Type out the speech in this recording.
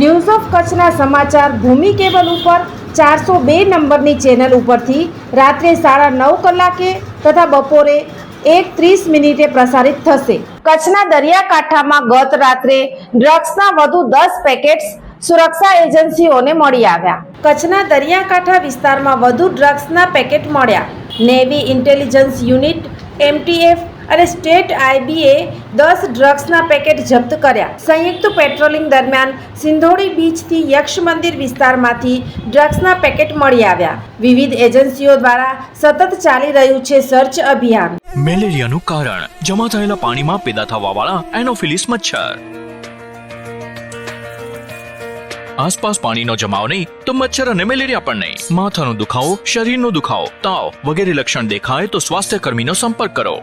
news of કચ્છના સમાચાર ભૂમિ cable ઉપર ચારસો બે નંબરની ચેનલ ઉપરથી રાત્રે સાડા નવ કલાકે તથા બપોરે એક ત્રીસ મિનિટે પ્રસારિત થશે. કચ્છના દરિયાકાંઠામાં ગત રાત્રે ડ્રગ્સના વધુ દસ પેકેટ્સ સુરક્ષા એજન્સીઓને મળી આવ્યા. કચ્છના દરિયાકાંઠા વિસ્તારમાં વધુ ડ્રગ્સના પેકેટ મળ્યા. નેવી ઇન્ટેલિજન્સ યુનિટ, એમટીએફ અને સ્ટેટ આઈબીએ દસ ડ્રગ્સના પેકેટ જપ્ત કર્યા. સંયુક્ત પેટ્રોલિંગ દરમિયાન સિંધોડી બીચથી યક્ષ મંદિર વિસ્તારમાંથી ડ્રગ્સના પેકેટ મળી આવ્યા. વિવિધ એજન્સીઓ દ્વારા સતત ચાલી રહ્યું છે સર્ચ અભિયાન. મેલેરિયાનું કારણ. જમા થયેલા પાણીમાં પેદા થવાવાળા એનોફિલિસ મચ્છર. આસપાસ પાણીનો જમાવ નહીં તો મચ્છર અને મેલેરિયા પણ નહીં. માથાનો દુખાવો, શરીરનો દુખાવો, તાવ વગેરે લક્ષણ દેખાય તો સ્વાસ્થ્ય કર્મીનો સંપર્ક કરો.